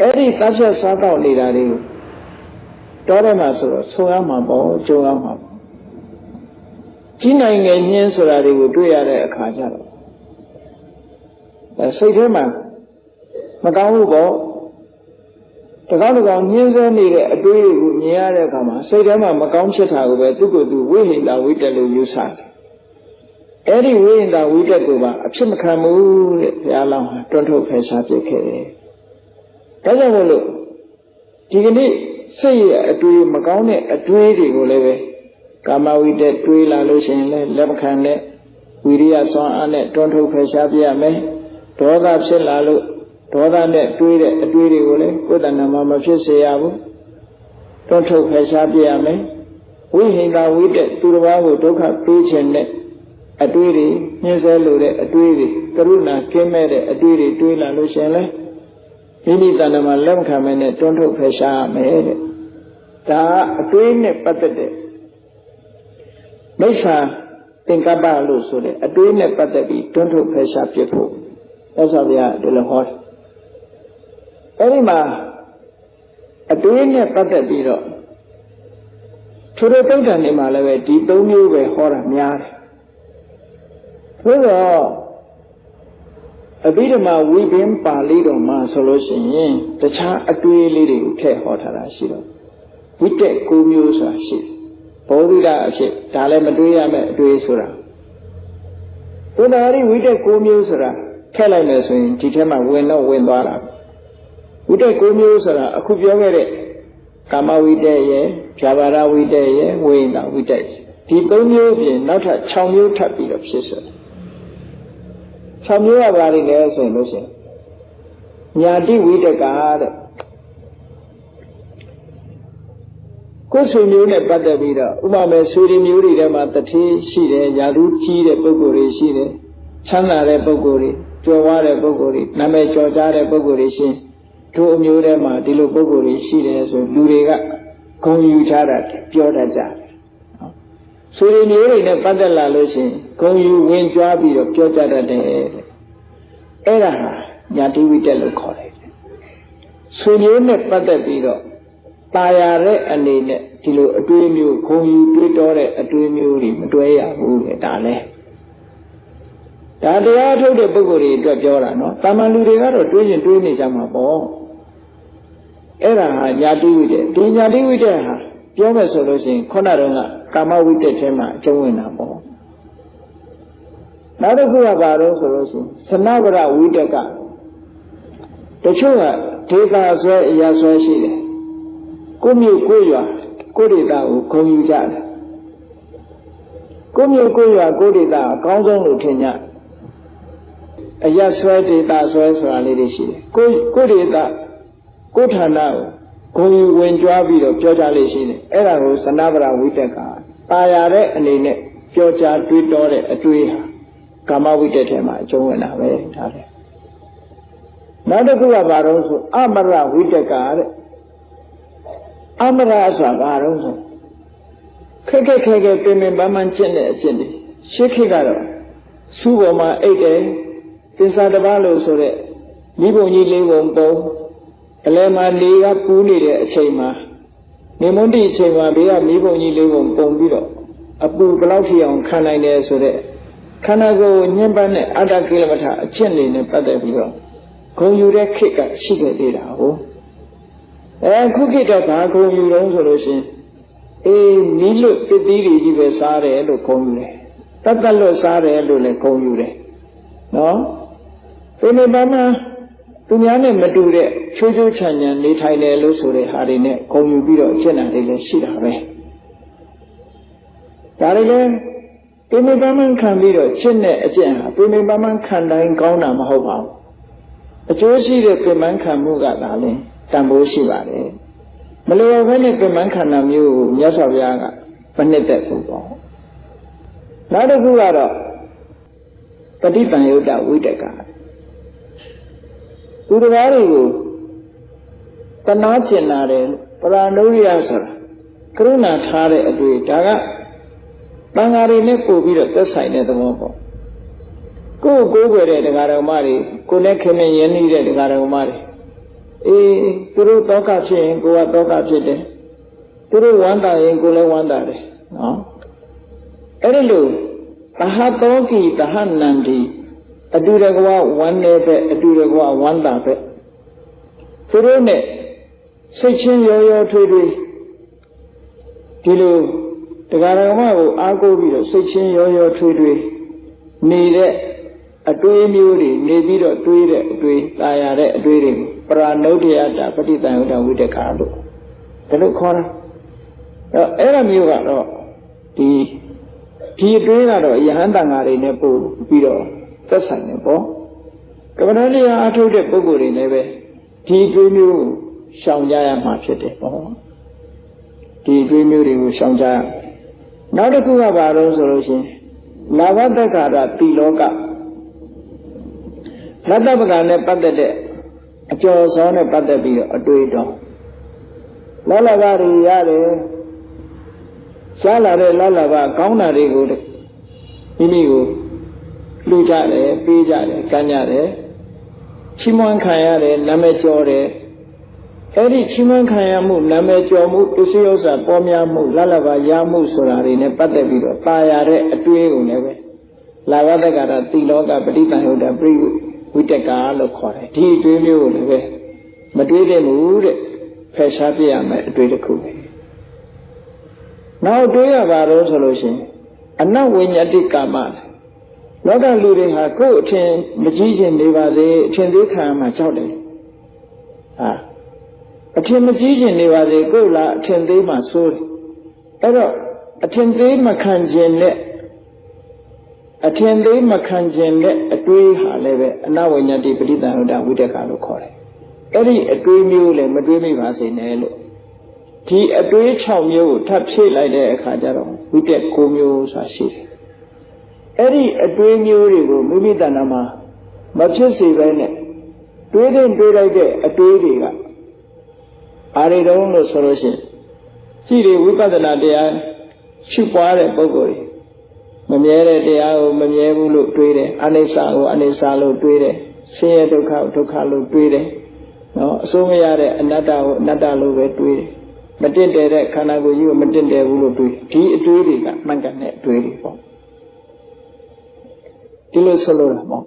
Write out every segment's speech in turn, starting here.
အဲ့ဒီတပ်ဖြတ်စားတော့နေတာတွေကိုတောထဲမှာဆိုတော့ဆုံရမှာပေါ့ကြုံရမှာပေါ့ကြီးနိုင်ငံညင်းဆိုတာတွေကိုတွေ့ရတဲ့အခါကျတော့စိတ်ထဲမှာမကောင်းဘူးပေါ့တကောင်းတကောင်းညှင်းဆဲနေတဲ့အတွေးတွေကိုမြင်ရတဲ့အခါမှာစိတ်ထဲမှာမကောင်းဖြစ်တာကိုပဲသူ့ကိုယ်သူဝိဟိတဝိတက်လို့ယူဆတယ်အဲ့ဒီဝိဟိတဝိတက်ကိုပါအဖြစ်မခံဘူးတဲ့ဘုရားလောင်းဟာတွန်းထုတ်ဖယ်ရှားပြခဲ့တယ် ဒါကြောင့်မို့လို့ဒီကနေ့စိတ်ရဲ့အတွေးမကောင်းတဲ့အတွေးတွေကိုလည်းပဲကာမဝိတက်တွေးလာလို့ရှိရင်လည်းလက်မခံတဲ့ဝိရိယဆွမ်းအားနဲ့တွန်းထုတ်ဖယ်ရှားပြရမယ်ဒေါသဖြစ်လာလို့ဒေါသနဲ့တွေးတဲ့အတွေးတွေကိုလည်းကိုယ်တဏ္ဍာမှာမဖြစ်စေရဘူးတွန်းထုတ်ဖယ်ရှားပြရမယ်ဝိဟိန္တာဝိတက်သူတစ်ပါးကိုဒုက္ခပေးခြင်းနဲ့အတွေးတွေညှင်းဆဲလို့တဲ့အတွေးတွေကရုဏာကင်းမဲ့တဲ့အတွေးတွေတွေးလာလို့ရှိရင်လည်း မိမိတဏ္ဍာမှာလက်မခံမဲနဲ့တွန်းထုတ်ဖယ်ရှားရမယ်တဲ့ဒါအတွေးနဲ့ပတ်သက်တဲ့မိစ္ဆာသင်္ကပ္ပလို့ဆိုတဲ့အတွေးနဲ့ပတ်သက်ပြီးတွန်းထုတ်ဖယ်ရှားပြဖို့သက်စွာဘုရားဒီလိုဟောတယ်အဲ့ဒီမှာအတွေးနဲ့ပတ်သက်ပြီးတော့ထိုတို့တုတ်တန်နေမှာလည်းပဲဒီသုံးမျိုးပဲဟောတာများတယ်သို့တော့ အဘိဓမ္မာဝိပင်းပါဠိတော်မှာဆိုလို့ရှိရင်တခြားအတွေးလေးတွေကိုထည့်ဟောထားတာရှိတော့ဝိတက်၉မျိုးဆိုတာရှိတယ်ဘောဓိလအဖြစ်ဒါလည်းမတွေးရမယ့်အတွေးဆိုတာဘုရားရီဝိတက်၉မျိုးဆိုတာထည့်လိုက်မယ်ဆိုရင်ဒီထဲမှာဝင်တော့ဝင်သွားတာဝိတက်၉မျိုးဆိုတာအခုပြောခဲ့တဲ့ကာမဝိတက်ရဲ့ဖြာပါရဝိတက်ရဲ့ဝိညာဝိတက်ဒီ၃မျိုးပြင်နောက်ထပ်6မျိုးထပ်ပြီးတော့ဖြစ်ဆက် 6မျိုးကဘာတွေလဲဆိုရင်လို့ရှိရင်ညာတိဝိတကတဲ့ကိုယ်ဆွေမျိုးနဲ့ပတ်သက်ပြီးတော့ဥပမာဆွေတွေမျိုးတွေထဲမှာတတိရှိတယ်ယာလူကြီးတဲ့ပုဂ္ဂိုလ်တွေရှိတယ်ချမ်းသာတဲ့ပုဂ္ဂိုလ်တွေကြွယ်ဝတဲ့ပုဂ္ဂိုလ်တွေနာမည်ကျော်ကြားတဲ့ပုဂ္ဂိုလ်တွေရှင်တို့အမျိုးထဲမှာဒီလိုပုဂ္ဂိုလ်တွေရှိတယ်ဆိုလူတွေကဂုဏ်ယူကြတာပြောတတ်ကြတယ် ဆွေတွေမျိုးတွေနဲ့ပတ်သက်လာလို့ရှင်ဂုံယူဝင်ကြွားပြီးတော့ပြောကြတတ်တယ်အဲ့ဒါဟာညာတိဝိတက်လို့ခေါ်တယ်ဆွေမျိုးနဲ့ပတ်သက်ပြီးတော့ตายရတဲ့အနေနဲ့ဒီလိုအတွေးမျိုးဂုံယူတွေးတောတဲ့အတွေးမျိုးတွေမတွဲရဘူးလေဒါလဲဒါတရားထုတ်တဲ့ပုဂ္ဂိုလ်တွေအတွက်ပြောတာနော်တာမန်လူတွေကတော့တွေးရင်တွေးနေကြမှာပေါ့အဲ့ဒါဟာညာတိဝိတက်ဒီညာတိဝိတက်ဟာ ပြောမယ်ဆိုလို့ရှိရင်ခုနတုန်းကကာမဝိတက်ထဲမှာအကျုံးဝင်တာပေါ့နောက်တစ်ခုကဘာလို့ဆိုလို့ရှိရင်စနဝရဝိတက်ကတချို့ကဒေတာဆွဲအရာဆွဲရှိတယ်ကိုမျိုးကိုရွာကိုဒေတာကိုခုံယူကြတယ်ကိုမျိုးကိုရွာကိုဒေတာအကောင်းဆုံးလို့ထင်ကြအရာဆွဲဒေတာဆွဲဆိုတာလေးတွေရှိတယ်ကိုကိုဒေတာကိုဌာနကို ဂုံယူဝင်ကြွားပြီးတော့ပြောကြလိမ့်ရှိတယ်အဲ့ဒါကိုသနဗရာဝိတက်ကတာယာတဲ့အနေနဲ့ပြောကြတွေးတောတဲ့အတွေ့ဟာကာမဝိတက်ထဲမှာအကျုံးဝင်တာပဲဒါလေနောက်တစ်ခုကဘာလို့ဆိုအမရဝိတက်ကတဲ့အမရဆိုတာဘာလို့ဆိုခက်ခက်ခဲခဲပင်ပင်ပန်းပန်းကျင့်တဲ့အကျင့်တွေရှေးခေတ်ကတော့စူးပေါ်မှာအိတ်တယ်ပင်စာတစ်ပါးလို့ဆိုတဲ့မိဘုံကြီးလေးပုံပုံ အလဲမှာနေကပူးနေတဲ့အချိန်မှာနေမွန်းတိအချိန်မှာဘေးကမိဘုံကြီးလေးပုံပုံပြီးတော့အပူဘလောက်ဖြစ်အောင်ခံနိုင်တယ်ဆိုတဲ့ခန္ဓာကိုယ်ညှဉ်းပန်းတဲ့အတ္တကိလမထအကျင့်တွေနဲ့ပတ်သက်ပြီးတော့ဂုံယူတဲ့ခေတ်ကရှိခဲ့သေးတာဟုတ်အဲခုခေတ်တော့ဘာဂုံယူတော့ဆိုလို့ရှိရင်အေးနီးလွတ်ပစ္စည်းတွေကြီးပဲစားတယ်လို့ဂုံယူတယ်တတ်တတ်လွတ်စားတယ်လို့လည်းဂုံယူတယ်နော်ဒီနေ့ဘာမှ သူများနဲ့မတူတဲ့ချိုးချိုးချမ်းချမ်းနေထိုင်တယ်လို့ဆိုတဲ့ဟာတွေနဲ့ဂုံယူပြီးတော့အကျင့်တွေလည်းရှိတာပဲဒါတွေလည်းပိမိပန်းပန်းခံပြီးတော့ရှင်းတဲ့အကျင့်ဟာပိမိပန်းပန်းခံတိုင်းကောင်းတာမဟုတ်ပါဘူးအကျိုးရှိတဲ့ပိမန်းခံမှုကသာလဲတန်ဖိုးရှိပါတယ်မလျော်ဘဲနဲ့ပိမန်းခံတာမျိုးကိုမြတ်စွာဘုရားကမနှစ်သက်ဘူးပေါ့နောက်တစ်ခုကတော့ပฏิပံယုတ်တဝိတက သူတော်တွေကိုတနာကျင်လာတယ်ပရာနုရိယဆိုတာကရုဏာထားတဲ့အတွေ့ဒါကတန်ဃာတွေနဲ့ပို့ပြီးတော့သက်ဆိုင်တဲ့သဘောပေါ့ကိုယ်ကိုယ်ွယ်တဲ့တရားတော်မတွေကိုယ်နဲ့ခင်မင်းရင်းနှီးတဲ့တရားတော်မတွေအေးသူတို့တောကဖြစ်ရင်ကိုယ်ကတောကဖြစ်တယ်သူတို့ဝမ်းသာရင်ကိုယ်လည်းဝမ်းသာတယ်နော်အဲ့ဒီလိုတဟတောကိတဟနန္တိ အတူတကွာဝမ်းနေပဲအတူတကွာဝမ်းသာပဲသူတို့နဲ့စိတ်ချင်းရောရောထွေးထွေးဒီလိုတရားဓမ္မကိုအားကိုးပြီးတော့စိတ်ချင်းရောရောထွေးထွေးနေတဲ့အတွေးမျိုးတွေနေပြီးတော့တွေးတဲ့အတွေးตายရတဲ့အတွေးတွေပရာနုဒ္ဒယတာပဋိသင်္ယုတဝိတ္တခါလို့ဒါလို့ခေါ်တာအဲ့အဲ့ဒါမျိုးကတော့ဒီဒီအတွေးကတော့ယဟန်တန်ဃာတွေနဲ့ပို့ပြီးတော့ သက်ဆိုင်နေပေါ့ကမ္ဘာတရားအထုတ်တဲ့ပုဂ္ဂိုလ်တွေလည်းပဲဒီအတွေးမျိုးရှောင်ကြရမှာဖြစ်တယ်ပေါ့ဒီအတွေးမျိုးတွေကိုရှောင်ကြရနောက်တစ်ခုကဘာလို့ဆိုလို့ရှိရင်လာဘတက္ကာရတိလောကရတ္တပကံနဲ့ပတ်သက်တဲ့အကျော်စောနဲ့ပတ်သက်ပြီးတော့အတွေ့အတော်လောလဘတွေရတယ်ရှားလာတဲ့လောလဘကောင်းတာတွေကိုမိမိကို လူကြတယ်ပေးကြတယ်ကမ်းကြတယ်ချီးမွမ်းခံရတယ်နာမည်ကျော်တယ်အဲ့ဒီချီးမွမ်းခံရမှုနာမည်ကျော်မှုပစ္စည်းဥစ္စာပေါ်များမှုလလဘာရမှုဆိုတာတွေနဲ့ပတ်သက်ပြီးတော့ပါရတဲ့အတွေးကိုလည်းပဲလာဘသက္ကာရတိလောကပဋိသင်္ယုတ်တပရိဝိတက္ကာလို့ခေါ်တယ်ဒီအတွေးမျိုးကိုလည်းပဲမတွေးသင့်ဘူးတဲ့ဖယ်ရှားပြရမယ်အတွေးတစ်ခုပဲနောက်တွေးရပါတော့ဆိုလို့ရှိရင်အနဝိညာတိကာမ လောကလူတွေဟာကိုယ့်အထင်မကြီးခြင်းနေပါစေအထင်သေးခံမှကြောက်တယ်ဟာအထင်မကြီးခြင်းနေပါစေကိုယ့်လားအထင်သေးမှစိုးတယ်အဲ့တော့အထင်သေးမခံခြင်းနဲ့အထင်သေးမခံခြင်းနဲ့အတွေးဟာလည်းပဲအနဝိညာတိပဋိသင်္ဟောဝိတ္တကလို့ခေါ်တယ်အဲ့ဒီအတွေးမျိုးလည်းမတွေးမိပါစေနဲ့လို့ဒီအတွေး6မျိုးကိုထပ်ဖြည့်လိုက်တဲ့အခါကျတော့ဝိတက်9မျိုးဆိုတာရှိတယ် အဲ့ဒီအတွေးမျိုးတွေကိုမိမိတဏ္ဍာမှာမဖြစ်စေဘဲနဲ့တွေးတဲ့တွေးလိုက်တဲ့အတွေးတွေကအာရီတုံးလို့ဆိုလို့ရှိရင်ကြည့်လေဝိပဿနာတရားရှုပွားတဲ့ပုဂ္ဂိုလ်မမြဲတဲ့တရားကိုမမြဲဘူးလို့တွေးတယ်အနိစ္စကိုအနိစ္စလို့တွေးတယ်ဆင်းရဲဒုက္ခကိုဒုက္ခလို့တွေးတယ်နော်အစိုးမရတဲ့အနတ္တကိုအနတ္တလို့ပဲတွေးတယ်မတင့်တယ်တဲ့ခန္ဓာကိုယ်ကြီးကိုမတင့်တယ်ဘူးလို့တွေးဒီအတွေးတွေကမှန်ကန်တဲ့အတွေးတွေပေါ့ ဒီလိုဆိုလို့ပေါ့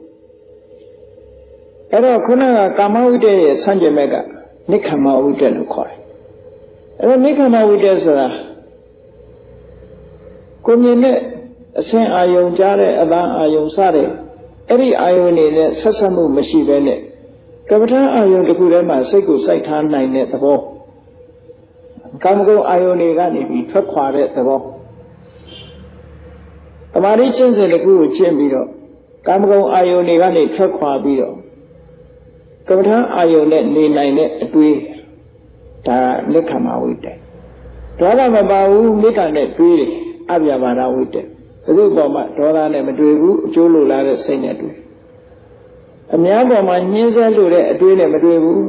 အဲ့တော့ခုနကကာမဝိတ္တရဲ့ဆန့်ကျင်ဘက်ကနိခမဝိတ္တလို့ခေါ်တယ်အဲ့တော့နိခမဝိတ္တဆိုတာကိုမြင်တဲ့အဆင်းအာယုံကြားတဲ့အပန်းအာယုံစတဲ့အဲ့ဒီအာယုံနေနဲ့ဆက်ဆက်မှုမရှိဘဲနဲ့ကပ္ပထာအာယုံတစ်ခုထဲမှာစိတ်ကိုစိုက်ထားနိုင်တဲ့သဘောကာမဂုဏ်အာယုန်တွေကနေပြီးထွက်ခွာတဲ့သဘောတမာတိကျင့်စဉ်တစ်ခုကိုကျင့်ပြီးတော့ ကာမဂုဏ်အာယုန်တွေကနေထွက်ခွာပြီးတော့ကမ္မထာအာယုန်နဲ့နေနိုင်တဲ့အတွေ့ဒါလက်ခံမှာဝိတ္တဒေါသမပါဘူးမိက္ခနဲ့တွေးတယ်အပြပါဒဝိတ္တဘုသူ့ပေါ်မှာဒေါသနဲ့မတွေ့ဘူးအကျိုးလိုလားတဲ့စိတ်နဲ့တွေ့အများပေါ်မှာညှင်းဆဲလို့တဲ့အတွေ့နဲ့မတွေ့ဘူး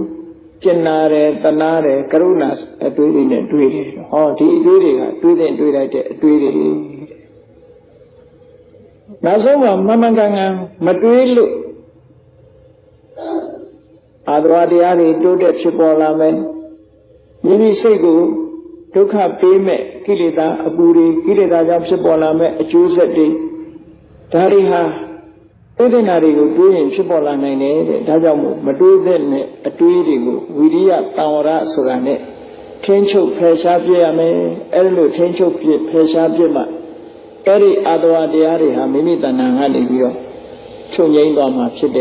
ကျင်နာတယ်တနာတယ်ကရုဏာအတွေးတွေနဲ့တွေးတယ်ဟောဒီအတွေးတွေကတွေးတဲ့တွေးလိုက်တဲ့အတွေးတွေ နောက်ဆုံးမှာမမှန်ကန်ကန်မတွေးလို့အာသဝတရားတွေတိုးတက်ဖြစ်ပေါ်လာမယ်မိမိစိတ်ကိုဒုက္ခပေးမဲ့ကိလေသာအပူတွေကိလေသာကြောင့်ဖြစ်ပေါ်လာမဲ့အကျိုးဆက်တွေဒါတွေဟာသိတဲ့နာတွေကိုတွေးရင်ဖြစ်ပေါ်လာနိုင်တယ်တဲ့ဒါကြောင့်မို့မတွေးတဲ့နဲ့အတွေးတွေကိုဝိရိယတံဝရဆိုတာနဲ့ထင်းချုပ်ဖယ်ရှားပြရမယ်အဲ့လိုထင်းချုပ်ပြဖယ်ရှားပြမှ အဲ့ဒီအာတဝတရားတွေဟာမိမိတဏ္ဍာကနေပြီးတော့ချုပ်ငိမ့်သွားမှာဖြစ်တယ်